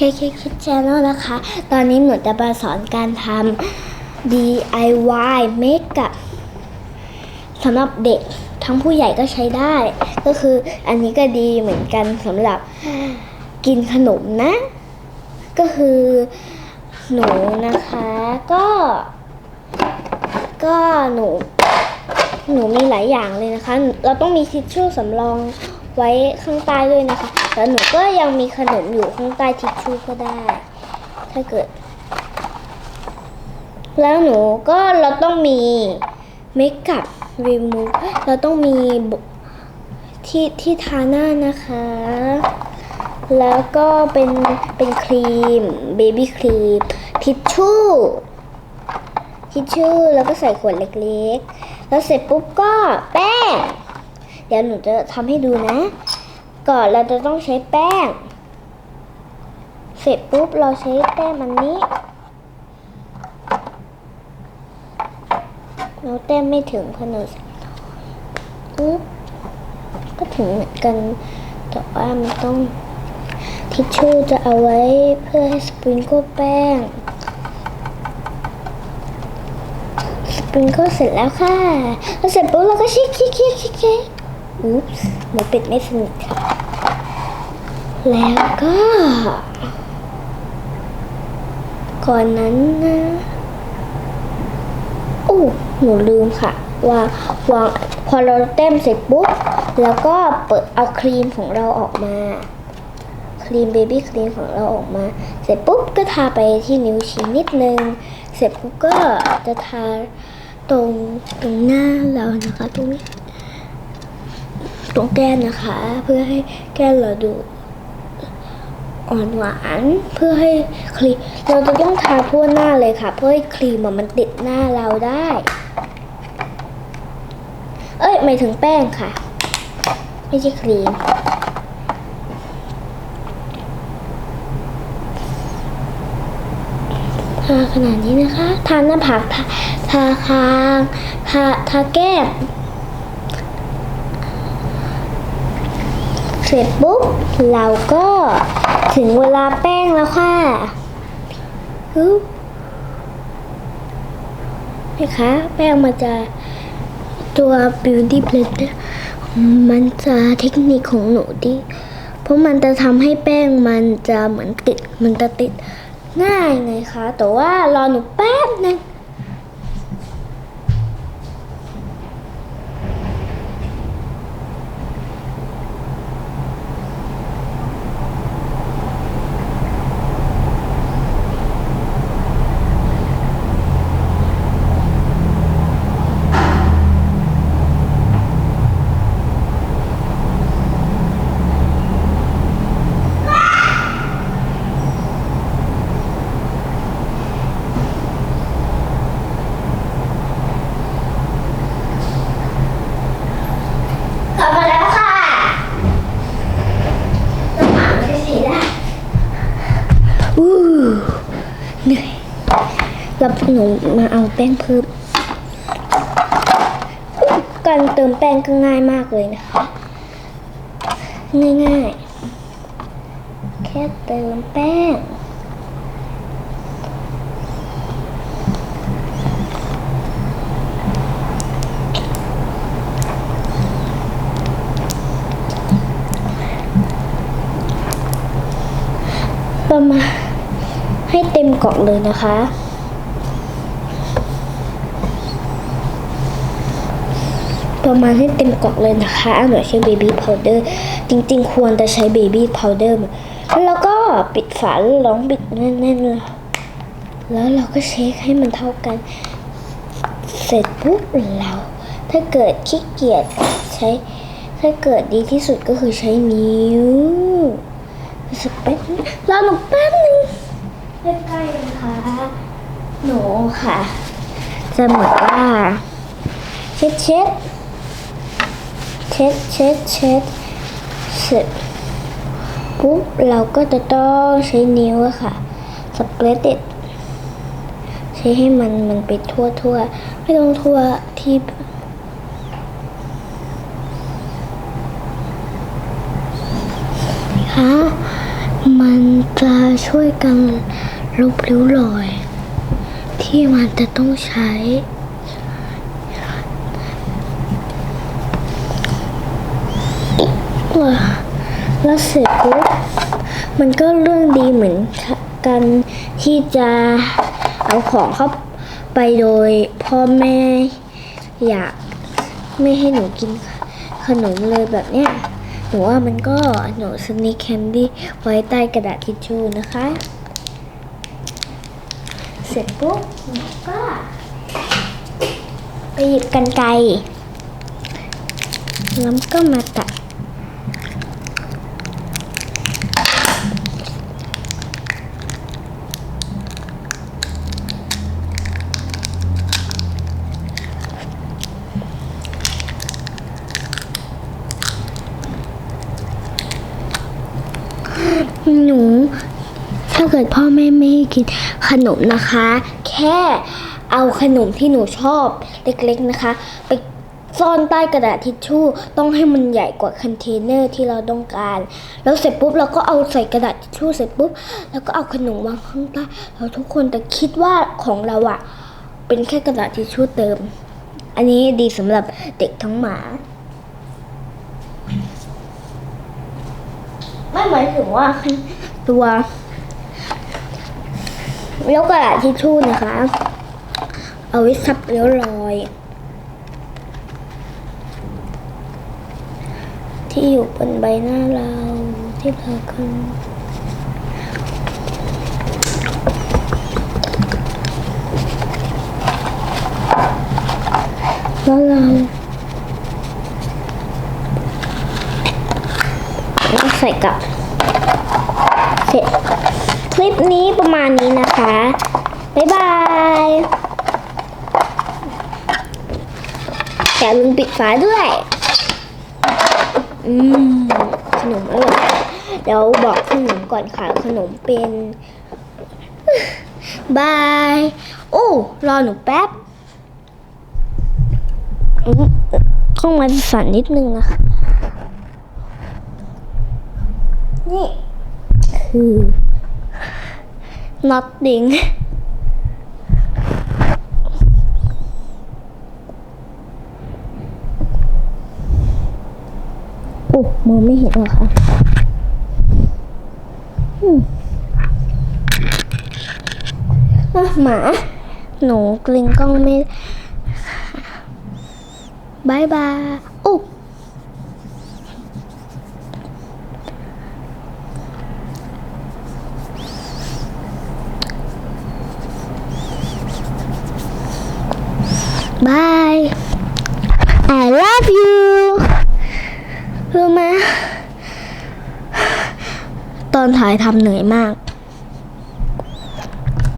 เคเคคิดแชนแนลนะคะ ตอนนี้หนูจะมาสอนการทำ DIY เมคกับสำหรับเด็กทั้งผู้ใหญ่ก็ใช้ได้ ก็คืออันนี้ก็ดีเหมือนกันสำหรับกินขนมนะ ก็คือหนูนะคะก็ ก็หนู หนูมีหลายอย่างเลยนะคะ เราต้องมีทิชชู่สำรอง ไว้ข้างใต้ด้วยนะคะ แล้วหนูก็ยังมีขนมอยู่ข้างใต้ทิชชู่ก็ได้ ถ้าเกิด แล้วหนูก็เราต้องมีเมคอัพรีมูฟเราต้องมีที่ที่ทาหน้านะคะ แล้วก็เป็นเป็นครีมเบบี้ครีมทิชชู่ทิชชู่แล้วก็ใส่ขวดเล็กๆ แล้วเสร็จปุ๊บก็แป้ง เดี๋ยวหนูจะทำให้ดูนะ ก่อนเราจะต้องใช้แป้ง เสร็จปุ๊บเราใช้แป้งมันนี้ เราแต้มไม่ถึงพราะหนูใส่น้อยปุ๊บก็ถึงเหมือนกันแต่ว่ามันต้องทิชชู่จะเอาไว้เพื่อให้สปริงเกิลแป้งสปริงเกิลเสร็จแล้วค่ะแล้วเสร็จปุ๊บเราก็ชิคชิคชิคชิคชิค อุ๊บหนูปิดไม่สนิทแล้วก็ก่อนนั้นนะโอ้หนูลืมค่ะวางวางพอเราเต้มเสร็จปุ๊บ แล้วก็เปิดเอาครีมของเราออกมา ครีมเบบี้ครีมของเราออกมา เสร็จปุ๊บก็ทาไปที่นิ้วชี้นิดนึง เสร็จปุ๊บก็จะทาตรงตรงหน้าเรานะคะตรงนี้ ตรงแก้มนะคะ เพื่อให้แก้มเราดูอ่อนหวานเพื่อให้ครีมเราจะต้องทาทั่วหน้าเลยค่ะ เพื่อให้ครีมมันติดหน้าเราได้ เอ้ยไม่ถึงแป้งค่ะ ไม่ใช่ครีมทาขนาดนี้นะคะ ทาหน้าผากทาทาคางทาทาแก้ม เสร็จปุ๊บ เราก็ถึงเวลาแป้งแล้วค่ะฮึบนคะแป้งมันจะตัว beauty blender มันจะเทคนิคของหนูดิเพราะมันจะทำให้แป้งมันจะเหมือนติด มันจะติดง่ายไงคะ แต่ว่ารอหนูแป๊บนึง กลับมาแล้วค่ะน้ำหมาไม่ได้สีได้อู้เหนื่อย แล้วหนูมาเอาแป้งเพิ่มการเติมแป้งก็ง่ายมากเลยนะคะ ง่ายๆ แค่เติมแป้ง ประมาณให้เต็มกล่องเลยนะคะ ประมาณให้เต็มกล่องเลยนะคะหนูใช้เบบี้พาวเดอร์จริงๆ ควรจะใช้เบบี้พาวเดอร์แล้วก็ปิดฝาแล้วลองปิดแน่นๆเลยแล้วเราก็เช็คให้มันเท่ากัน เสร็จปุ๊บเราถ้าเกิดขี้เกียจใช้ ถ้าเกิดดีที่สุดก็คือใช้นิ้วสักแป๊บรอหนูแป๊บนึงใกล้ๆนะคะหนูค่ะ จะเหมือนว่าเช็ดเช็ด ช็ดเช็ดเช็ดเสร็จปุ๊บเราก็จะต้องใช้นิ้วอะค่ะสเปรดเด็ดใช้ให้มันมันไปทั่วทั่วไม่ต้องทั่วที่คะมันจะช่วยกันลบริ้วรอย ที่มันจะต้องใช้ แล้วเสร็จปุ๊บมันก็เรื่องดีเหมือนกันที่จะเอาของเข้าไปโดยพ่อแม่อยากไม่ให้หนูกินขนมเลยแบบเนี้ยหนูว่ามันก็หนูสนิคแคนดี้ไว้ใต้กระดาษทิชชู่นะคะ เสร็จปุ๊บหนูก็ไปหยิบกันไกรแล้วก็มาตัด หนู ถ้าเกิดพ่อแม่ไม่ให้กินขนมนะคะ แค่เอาขนมที่หนูชอบเล็กๆนะคะ ไปซ่อนใต้กระดาษทิชชู่ต้องให้มันใหญ่กว่าคอนเทนเนอร์ที่เราต้องการ แล้วเสร็จปุ๊บเราก็เอาใส่กระดาษทิชชู่เสร็จปุ๊บแล้วก็เอาขนมวางข้างใต้แล้วทุกคนจะคิดว่าของเราอะเป็นแค่กระดาษทิชชู่เติม อันนี้ดีสำหรับเด็กทั้งหมา ไม่หมายถึงว่าตัวแล้วกระดาษทิชชู่นะคะ เอาไว้ซับเลี้ยวรอย ที่อยู่บนใบหน้าเราที่เราคันแล้วเราแล้ว ใส่กับ เสร็จ คลิปนี้ประมาณนี้นะคะ บ๊ายบายอย่าลืมปิดฝาด้วย อืม ขนมอร่อยเดี๋ยวบอกขนมก่อนค่ะ ขนมเป็นบาย โอ้ รอหนูแป๊บอืมข้องมันสั่นนิดนึงนะคะ นี่คือ nothing โอ้มองไม่เห็นเหรอคะอืมหมา หนูกลิงกล้องไม่บายบายโอ้บาย I love you รู้ไหมต อนถ่ายทำเหนื่อยมาก